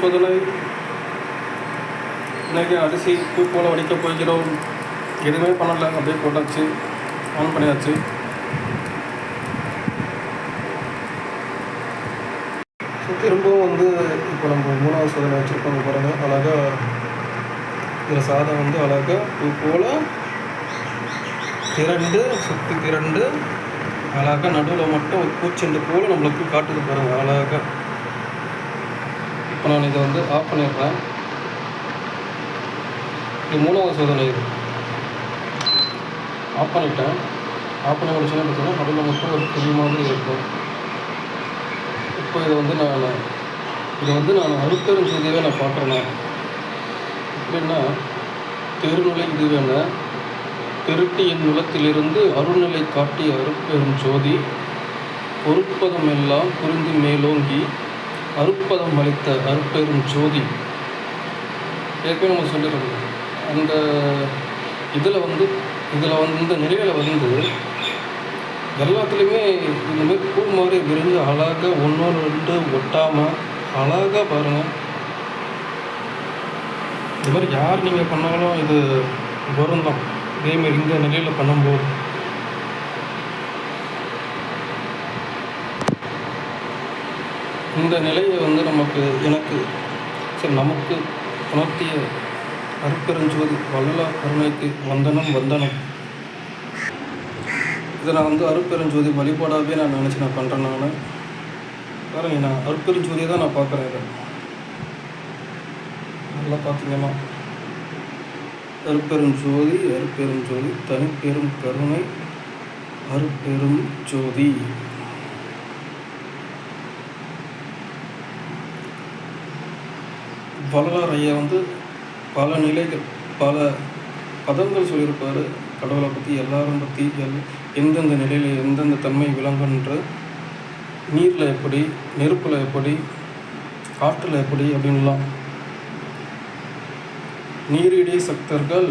சோதனை இன்றைக்கி அரிசி பூ போல் வடிக்க போய்கிறோம் எதுவுமே பண்ணலை. அப்படியே போட்டாச்சு. ஆன் பண்ணியாச்சு. திரும்பவும் வந்து இப்போ நம்ம மூணாவது சோதனை வச்சுருக்கோம் பாருங்கள் அழகாக இதில் சாதம் வந்து அழகாக பூ போல் திரண்டு சுற்றி திரண்டு அழகாக நடுவில் மட்டும் பூச்செண்டு போல் நம்மளுக்கு காட்டுது பாருங்கள் அழகாக இப்போ நான் இதை வந்து ஆஃப் பண்ணிடுறேன். இது மூணாவது சோதனை இது. ஆஃப் பண்ணிட்டேன். ஆஃப் பண்ணி முடிச்சோன்னு பார்த்தீங்கன்னா நடுவில் மட்டும் ஒரு குழி மாதிரி இருக்கும். இப்போ இதை வந்து நான் இதை வந்து நான் அறுப்பெரும் செய்தியவே நான் பார்க்குறேன் எப்படின்னா எப்படின்னா இது இதுவென திருட்டி என் நிலத்திலிருந்து அருள்நிலை காட்டி அருட்பெரும் ஜோதி பொறுப்பதம் எல்லாம் புரிந்து மேலோங்கி அருட்பதம் அளித்த அருட்பெரும் ஜோதி. ஏற்கனவே நம்ம சொல்லிடுறோம் அந்த இதில் வந்து இதில் வந்து இந்த நிலையில் வந்து எல்லாத்துலேயுமே இந்தமாரி பூ மாதிரி விரிஞ்சு அழகாக ஒன்றோடு ரெண்டு ஒட்டாமல் அழகாக பாருங்கள் இது மாதிரி யார் நீங்கள் பண்ணாலும் இது வரும் தான் இதேமாரி இந்த நிலையில் பண்ணும்போது. இந்த நிலையை வந்து நமக்கு எனக்கு சரி நமக்கு உணர்த்திய அருப்பெருஞ்சோதி வள்ளலார் கருணைக்கு வந்தனம் வந்தனம். இதை நான் வந்து அருப்பெருஞ்சோதி வழிபாடாகவே நான் நினச்சி நான் பண்ணுறேன் நான். பாருங்க நான் அருப்பெருஞ்சோதியை தான் நான் பார்க்குறேன் இதை. நல்லா பார்த்தீங்கன்னா அருப்பெரும் ஜோதி அருப்பெரும் ஜோதி தனிப்பெரும் கருணை அருப்பெரும் ஜோதி வள்ளலார் ஐயா வந்து பல நிலைகள் பல பதங்கள் சொல்லியிருப்பார். கடவுளை பற்றி எல்லாரும் பற்றி எல் எந்தெந்த நிலையில் எந்தெந்த தன்மை விளங்குன்ற நீரில் எப்படி நெருப்பில் எப்படி காற்றில் எப்படி அப்படின்லாம் நீரிடி சக்தர்கள்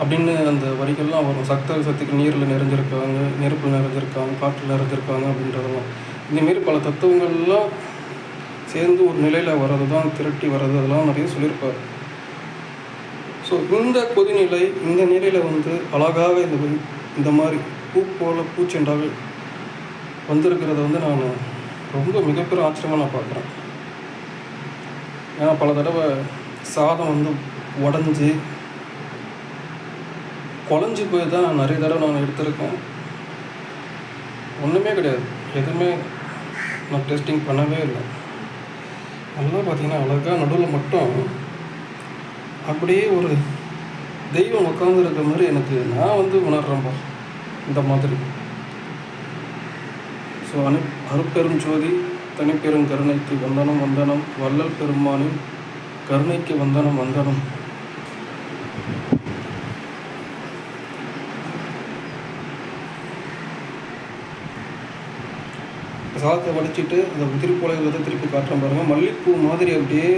அப்படின்னு அந்த வரிகள்லாம் வரும். சக்தர் சக்திக்கு நீரில் நிறைஞ்சிருக்காங்க நெருப்பில் நிறைஞ்சிருக்காங்க காற்றில் நிறைஞ்சிருக்காங்க அப்படின்றதெல்லாம். இந்தமாரி பல தத்துவங்கள்லாம் சேர்ந்து ஒரு நிலையில் வர்றது தான் திரட்டி வர்றது அதெல்லாம் நிறைய சொல்லியிருப்பார். ஸோ இந்த கொதிநிலை இந்த நிலையில் வந்து அழகாக இந்த இந்த மாதிரி பூ போல பூச்செண்டாக வந்திருக்கிறத வந்து நான் ரொம்ப மிகப்பெரும் ஆச்சரியமாக நான் பார்க்குறேன். ஏன்னா பல தடவை சாதம் வந்து உடஞ்சி குழஞ்சி போய் தான் நான் நிறைய தடவை நான் எடுத்திருக்கேன். ஒன்றுமே கிடையாது. எதுவுமே நான் டெஸ்டிங் பண்ணவே இல்லை. நல்லா பார்த்தீங்கன்னா அழகாக நடுவில் மட்டும் அப்படியே ஒரு தெய்வம் உட்காந்துருக்க மாதிரி எனக்கு நான் வந்து உணர்றேன்ப்பா இந்த மாதிரி. ஸோ அனு அருப்பெரும் ஜோதி தனிப்பெரும் கருணைக்கு வந்தனம் வந்தனம் வள்ளல் பெருமானின் கருணைக்கு வந்தனம் வந்தனம். சாதத்தை வடிச்சிட்டு அந்த உதிரி திருப்பி காட்டுற பாருங்க மல்லிகைப்பூ மாதிரி அப்படியே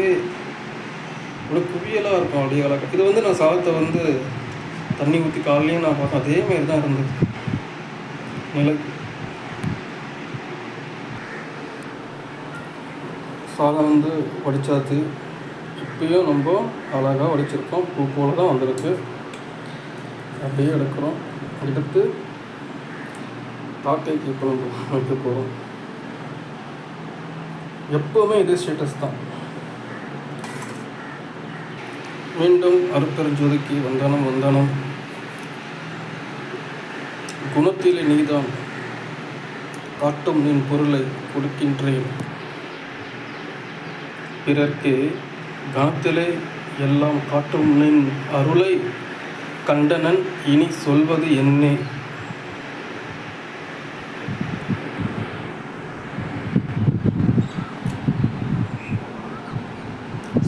ஒரு குவியலாக இருக்கும் அப்படியே அழகா இது வந்து நான் சாதத்தை வந்து தண்ணி ஊற்றி காலையிலையும் நான் பார்த்தேன். அதே மாதிரி தான் இருந்தது. நிலக்கு சாதம் வந்து வடித்தாச்சு இப்பயும் நம்ம அழகாக வடிச்சிருக்கோம். பூ போல தான் வந்திருக்கு. அப்படியே எடுக்கிறோம். எடுத்து தாக்கைக்கு இப்போ நம்ம வைக்க போகிறோம் எப்போவுமே இதே ஸ்டேட்டஸ் தான். மீண்டும் அருப்பெருஞ்சோதிக்கு வந்தனம் வந்தனம். குணத்திலே நீதான். காட்டும் நின் பொருளை கொடுக்கின்றேன். பிறர்க்கு கணத்திலே எல்லாம் காட்டும் நின் அருளை கண்டனன் இனி சொல்வது என்னே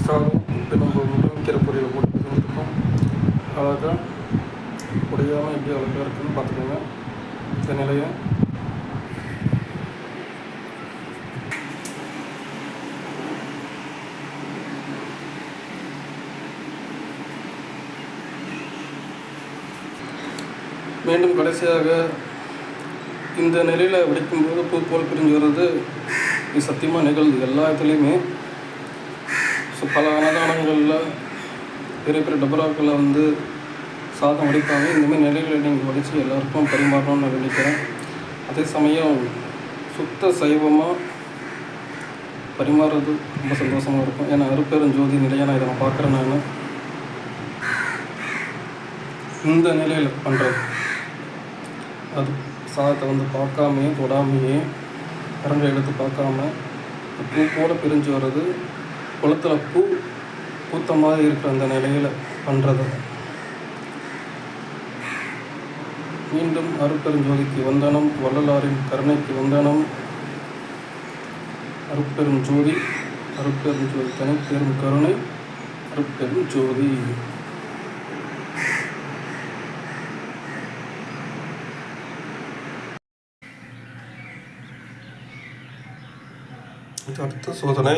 சாதம் இப்போ நம்ம முதலமைக்கிற பொரியல் போட்டு வந்துருக்கோம் அழகாக உடையாமல் எப்படி அழகாக இருக்குன்னு பார்த்துக்கோங்க இந்த நிலையை மீண்டும் கடைசியாக இந்த நிலையில் வெடிக்கும்போது பூ போல் பிரிஞ்சு வர்றது இது சத்தியமாக நிகழ்ந்து எல்லா இடத்துலையுமே. ஸோ பல அன்னதானங்களில் பெரிய பெரிய டபராக்களில் வந்து சாதம் வடிப்பாங்க. இந்தமாதிரி நிலைகளை நீங்கள் வடித்து எல்லாருக்கும் பரிமாறணும்னு நான் நினைக்கிறேன். அதே சமயம் சுத்த சைவமாக பரிமாறுறது ரொம்ப சந்தோஷமாக இருக்கும். ஏன்னா அருப்பெருஞ்சோதி நிலையை நான் இதை நான் பார்க்குறேன் நான். இந்த நிலையில் பண்ணுறது அது சாதத்தை வந்து பார்க்காமையே தொடாமையே கரண்டை எடுத்து பார்க்காம பூ போல பிரிஞ்சு வர்றது குளத்தில் பூ பூத்த மாதிரி இருக்கிற அந்த நிலையில் பண்ணுறது மீண்டும் அருட்பெருஞ்சோதிக்கு வந்தனம் வள்ளலாரின் கருணைக்கு வந்தனம். அருட்பெரும் ஜோதி அருட்பெரும் ஜோதி தனிப்பெரும் கருணை அருட்பெரும் ஜோதி அடுத்த சோதனை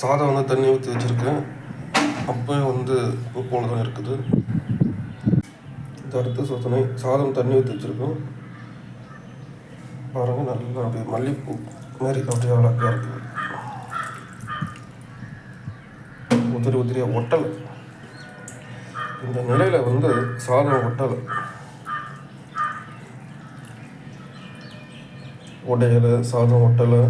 சாதம் வந்து தண்ணி ஊற்றி வச்சுருக்கேன். அப்போ வந்து உப்பு போல தான் இருக்குது. இது அடுத்த சோதனை சாதம் தண்ணி ஊற்றி வச்சுருக்கோம். பாருங்க நல்லா அப்படியே மல்லிப்பூ மாரி அப்படியே அழகாக இருக்குது உதிரி உதிரியாக ஒட்டலை. இந்த நிலையில் வந்து சாதம் ஒட்டலை. உடையலை சாதம் ஒட்டலை.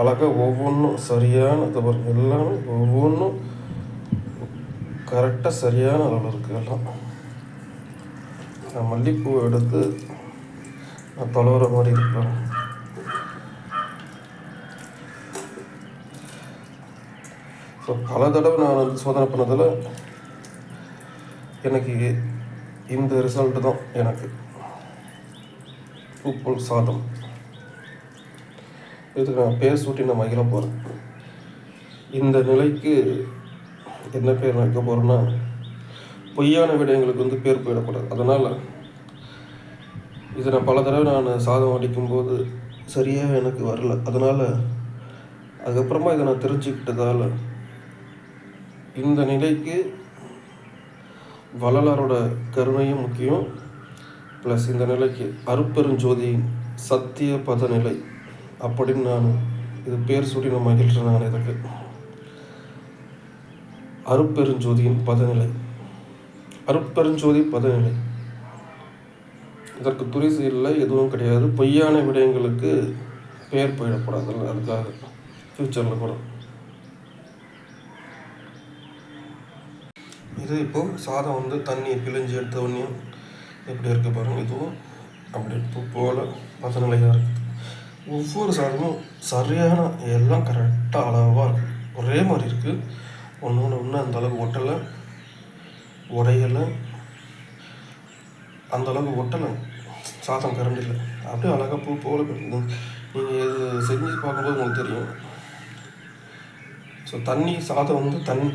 அழகாக ஒவ்வொன்றும் சரியான இது பாருங்க எல்லாமே ஒவ்வொன்றும் கரெக்டாக சரியான அளவில் இருக்குது எல்லாம். நான் மல்லிப்பூ எடுத்து நான் தொலைவுற மாதிரி இருப்பேன். ஸோ பல தடவை நான் வந்து சோதனை பண்ணதில் எனக்கு இந்த ரிசல்ட்டு தான் எனக்கு. பூப்போல் சாதம். இதுக்கு நான் பேர் சூட்டி நான் மகிழ போகிறேன் இந்த நிலைக்கு என்ன பேர் வைக்க போகிறேன்னா பொய்யான விடயங்களுக்கு வந்து பேர் போயிடக்கூடாது. அதனால் இதை நான் பல தடவை நான் சாதம் அடிக்கும்போது சரியாக எனக்கு வரல. அதனால் அதுக்கப்புறமா இதை நான் தெரிஞ்சுக்கிட்டதால் இந்த நிலைக்கு வள்ளலாரோட கருணையும் முக்கியம். ப்ளஸ் இந்த நிலைக்கு அருப்பெருஞ்சோதியின் சத்திய பத நிலை. அப்படின்னு நான் இது பேர் சூடி நான் மகிழ்கிறேன் நான் இதுக்கு அருப்பெருஞ்சோதியின் பதநிலை. அருப்பெருஞ்சோதி பதநிலை. இதற்கு துரிசு இல்லை எதுவும் கிடையாது. பொய்யான விடயங்களுக்கு பெயர் போயிடக்கூடாது அதுக்காக ஃப்யூச்சரில் கூட. இது இப்போது சாதம் வந்து தண்ணி பிழிஞ்சு எடுத்த உடனே எப்படி இருக்க பாருங்கள் இதுவும் அப்படி இப்போ போல் பதநிலையாக இருக்குது ஒவ்வொரு சாதமும் சரியான எல்லாம் கரெக்டாக அளவாக இருக்கும். ஒரே மாதிரி இருக்குது ஒன்று ஒன்று ஒன்று அந்த அளவுக்கு ஒட்டலை. உடையலை. அந்த அளவுக்கு ஒட்டலை. சாதம் கரண்டில் அப்படியே அழகாக பூ போல நீங்கள் இது செஞ்சு பார்க்கும்போது உங்களுக்கு தெரியும். ஸோ தண்ணி சாதம் வந்து தண்ணி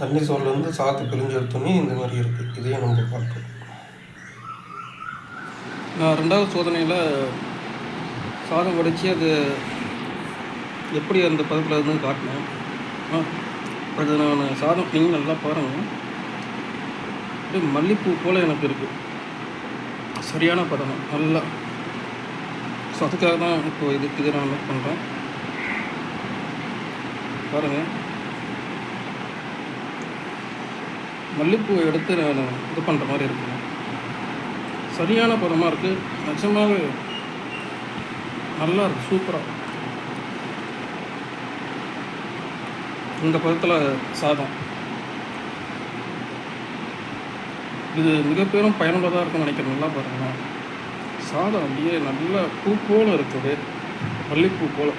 தண்ணி சோறுலேருந்து சாதத்தை பிழிஞ்சு எடுத்தோன்னே இந்த மாதிரி இருக்குது இதையும் நம்ம பார்க்கணும் நான் ரெண்டாவது சோதனையில் சாதம் உடைச்சி அது எப்படி அந்த பதத்தில் இருந்து காட்டினேன் ஆ அது நான் சாதம் நீங்கள் நல்லா பாருங்கள் அப்படியே மல்லிப்பூ போல் எனக்கு இருக்குது சரியான பதம் நல்லா. ஸோ அதுக்காக தான் இப்போ இது இதை நான் நோட் பண்ணுறேன் பாருங்கள் மல்லிப்பூ எடுத்து நான் இது பண்ணுற மாதிரி இருக்குங்க சரியான பதமாக இருக்குது நிஜமாகவே நல்லா இருக்கும் சூப்பராக இந்த பதத்தில் சாதம். இது மிகப்பெரும் பயனுள்ளதாக இருக்கும்னு நினைக்கிறேன். நல்லா பாருங்க. சாதம் அப்படியே நல்ல பூ போல இருக்குது. மல்லிப்பூ போல்.